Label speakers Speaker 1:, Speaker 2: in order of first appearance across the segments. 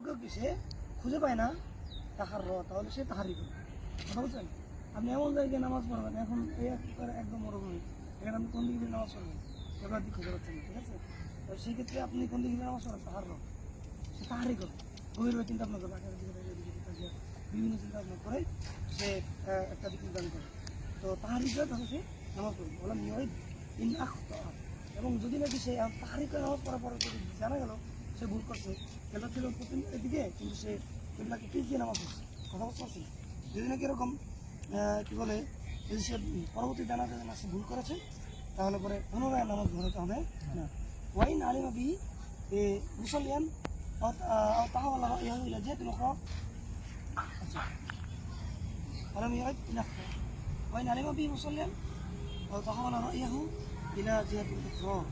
Speaker 1: সে খুঁজে পায় না, তাহার র তাহলে সে তাহারই করে কথা বলছেন আপনি এমন জায়গায় নামাজ পড়বেন, এখন এই একদম মরুভূমি এখানে আপনি কোন দিকে নামাজ পড়বেন? এবার দিক খুঁজে পাচ্ছেন ঠিক আছে? তো সেই ক্ষেত্রে আপনি কোন দিকে নামাজ পড়েন তাহার র সে তাহারই করে গভীরভাবে চিন্তা ভাবনা করবে আকাশের দিকে বিভিন্ন চিন্তা ভাবনা করে সে একটা দিক নির্ধারণ করে তো তাহারই করে তাহলে সে নামাজ পড়বে। বললাম নিয়ত ইন এবং যদি নাকি সে তাহারই করে নামাজ পড়ার পরে যদি জানা গেল সে ভুল করছে কেবলা ছিল প্রথম দিকে কিন্তু সে কেবলাকে পিস দিয়ে নামাজ পড়ছে কথা বুঝতে পারছি যদি নাকি এরকম আহ, কি বলে যদি সে পরবর্তী জানা যায় না সে ভুল করেছে তাহলে পরে পুনরায় নামাজ ধরাতে হবে না ওয়াইন আলিমাবি এ মুসলিয়ান তাহলে ইহা যেহেতু আচ্ছা ولم يعد نفسه وإن علم به مصليا أو تحول رأيه إلى جهة الإخراج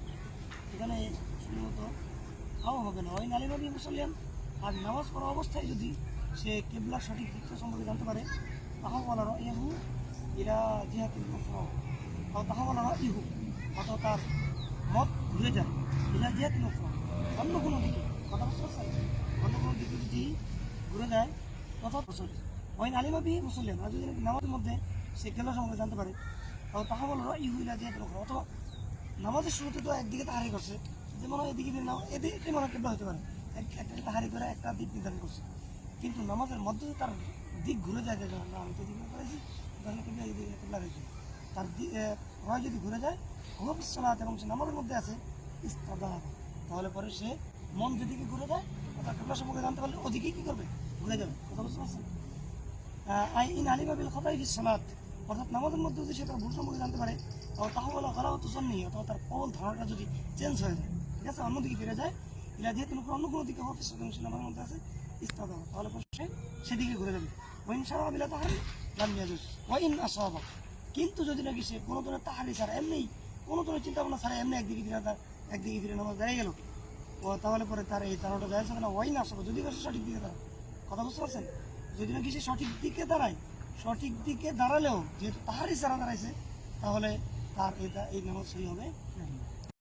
Speaker 1: এখানে শুধুমাত্র খাওয়া হবে না। ওই নালিমা বি মুসলিয়ান আর নামাজ পড়া অবস্থায় যদি সে কেবলার সঠিক দিকটা সম্পর্কে জানতে পারে তাহা বলা ইহু ইরা জিহাতুল তাহা বলা ইহু অথবা তার মত ঘুরে যায় ইরা জিহাতুল অন্য কোনো দিকে, কথা বুঝতে অন্য কোনো দিকে যদি ঘুরে যায়, তথা ওই নালিমা বি মুসলিয়ান আর যদি নামাজের মধ্যে সে কেবলা সম্পর্কে জানতে পারে তাহলে তাহা বলা ইহু ইরা জিহাতুল অথবা নামাজের শুরুতে তো একদিকে তাহারি করছে যে মনে হয় এদিকে নাও এদিকে মনে হয় কেবলা হতে পারে। এক- একটা তাহারি করে একটা দিক নির্ধারণ করছে। কিন্তু নামাজের মধ্যে তার দিক ঘুরে যায় যে না আমি তো এদিকে করেছি তাহলে কেবলা এদিকে কেবলা হয়েছে তার এ, রয় যদি ঘুরে যায় হোক সলাত এবং সে নামাজের মধ্যে আছে ইস্তাদা তাহলে পরে সে মন যেদিকে ঘুরে যায় তার কেবলা সম্পর্কে জানতে পারলে ওদিকেই কী করবে? ঘুরে যাবে। কথা বুঝতে পারছেন? আই ইন আলিমা বিল খতাই ফিস সালাত। অর্থাৎ নামাজের মধ্যে যদি সে তার ভুল সম্পর্কে জানতে পারে, তাহলে করা হতো জন্যই অথবা তার কবল ধারণাটা যদি চেঞ্জ হয়ে যায়, ঠিক আছে? অন্যদিকে ফিরে যায়, ইলা যেহেতু অন্য কোনো দিকে হবে সেখানে সে নামাজের মধ্যে আছে, ইস্তাদ, তাহলে সে সেদিকে ঘুরে যাবে। ওইন সারা বিলা তাহারি লাম ইয়াজুজ ওয়াইন আসাবা। কিন্তু যদি নাকি সে কোনো ধরনের তাহারি ছাড়া এমনি, কোনো ধরনের চিন্তা ভাবনা ছাড়া এমনি একদিকে ফিরে তার, একদিকে ফিরে নামাজ দাঁড়িয়ে গেল, ও তাহলে পরে তার এই ধারণাটা যায় না। ওয়াইন আসাবা, যদি সঠিক দিকে দাঁড়ায়, কথা বুঝতে পারছেন? যদি নাকি সে সঠিক দিকে দাঁড়ায় সঠিক দিকে দাঁড়ালেও যে তাহারই সারা দাঁড়াইছে তাহলে তার এটা এই নামাজ সই হবে।